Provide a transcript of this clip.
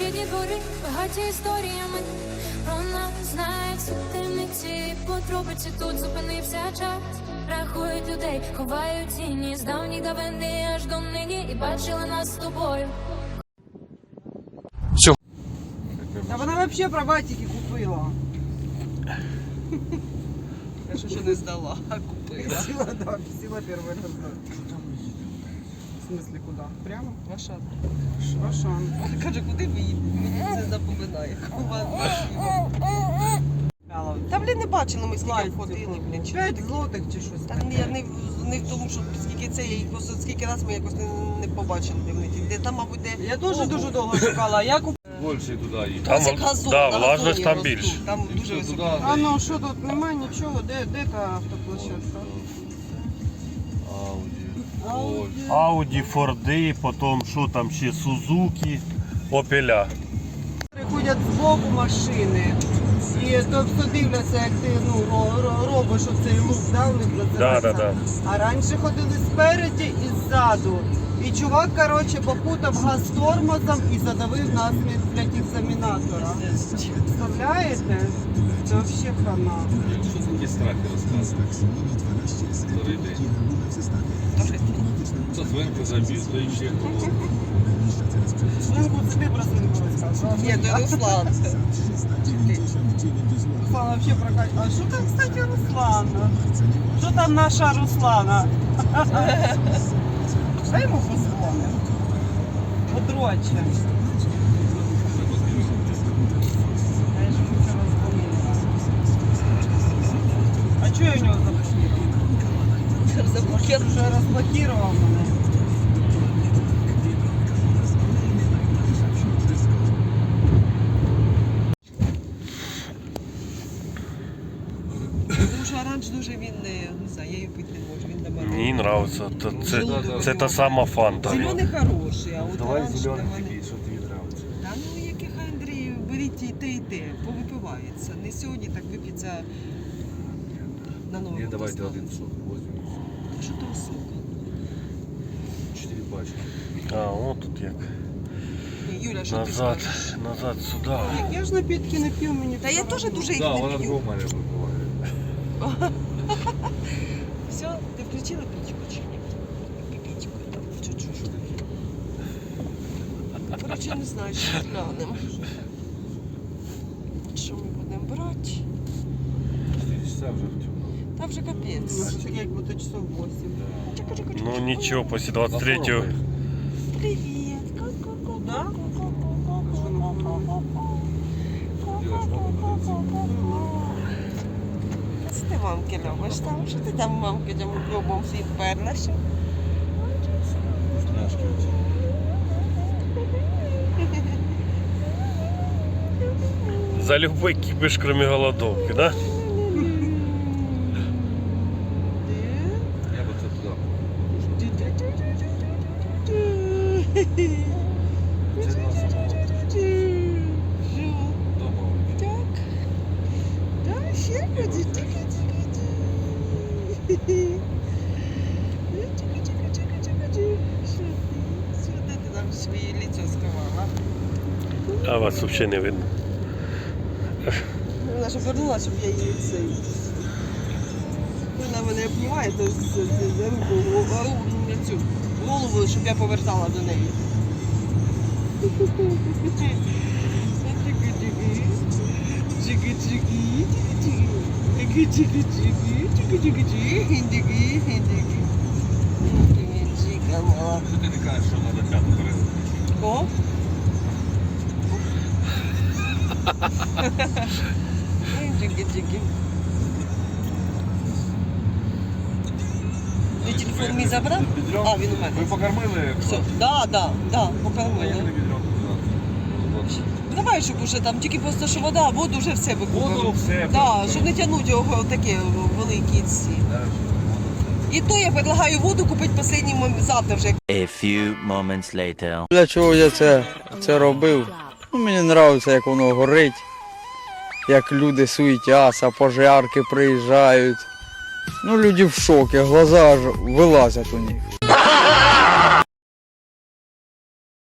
Рідні двори багаті історіями про нас знають всі темниці. Потробиці тут зупинився час. Рахують людей, ховають тіні з давніх давини аж до нині і бачили нас з тобою. Та вона взагалі пробатики купила. Я що ще не здала, а купила. Сіла, да, сіла перший раз. В смысле, куди? Прямо? Ваша. В Ашан. Каже, куди ви їдете? Мені це запоминає. Та блін не бачили, ми скільки ходили, блін. чого 5 злотих чи щось. Та ні, я не, в- не в тому, що скільки це, я їх просто скільки раз ми якось не, не побачили де вони ті. Де там, мабуть, де. Я Ого. дуже довго шукала. Я купила. Більше туди їде. Там, газон, да, на влажність газоні там ростуть. більше. Там дуже Більше високо. А ну що тут? Немає нічого. Де, де та автоплощадка? Ауді. Ауді, Форди, потім що там ще Сузуки, Опеля. Приходять з боку машини. І то все дивляться, як ти ну, ро- ро- робиш оцей лук, да, у них Да, да, да. А раніше ходили спереді і ззаду. І чувак, коротше, попутав газ тормозом і задавив насміх блядь, екзаменатора. Представляєте? Це взагалі хана. Що такі страхи розказують? Старий день. Це свинку забіг, то і ще кого. Свинку це ти про свинку розказував. Ні, то Руслан. Руслан взагалі прокат. А що там, кстати, Руслана? Що там наша Руслана? Дай йому позвонимо. Подроче. Чого я в нього заблокував? Заблокував. Він вже розблокував мене. Тому що оранж дуже він не, не знаю, я її пити не можу, він на мене. Мені подобається. Це, це, це та сама фанта. Зелений хороший, а от Давай оранж зелений мене- тобі, що тобі подобається. Та ну яких Андрій, беріть і те, і те, повипивається. Не сьогодні так вип'ється на новий Ні, год давайте оставимо. один сок возьмемо. Що там сок? Чотири пачки. А, от тут як. Ні, Юля, що ти Назад, скажеш? назад сюди. Я ж напітки не п'ю, мені Та я теж дуже їх Так, не вона п'ю. двох мене випиває. Все, ти включила пічку чи ні? Пічку там, чуть-чуть. Що таке? Коротше, не знаю, що глянемо. Що ми будемо брати? Чотири часа вже втюнув. Та вже капець. Ну, чекай, як будто часов 8. Чекай, чекай, чекай. Ну нічого, після 23-го. Привіт. Ку-ку-ку. Да? Ти мамки любиш там? Що ти там мамки там клубом всі вперлася? Вкусняшки. За любой кипиш, кроме голодовки, да? Я би це туди. Це на самого дома. Так. Так, ще там своє лицо сховала? А вас взагалі не видно. Вона ж обернула, щоб я її цей. Вона мене обнімає, то з- з- за руку, а, у, на цю голову, щоб я повертала до неї. Чики-чики, чики-чики. Чики-чики-чики, чики-чики-чики, чики-чики. Чика мала. Що ти не кажеш, що треба п'яту перед? Кого? Чики-чики. Телефон мій забрав? А, він у мене. Ви покормили? Все, да, да, да, покормили. не відро туди. Давай, щоб уже там тільки просто, що вода, воду вже все Воду все. Да, щоб не тягнути його такі великі ці. І то я предлагаю воду купити останній момент, завтра вже. A few moments later. Для чого я це, це робив? Ну, мені подобається, як воно горить, як люди суетяться, пожарки приїжджають. Ну, люди в шоке, глаза аж вилазять у них.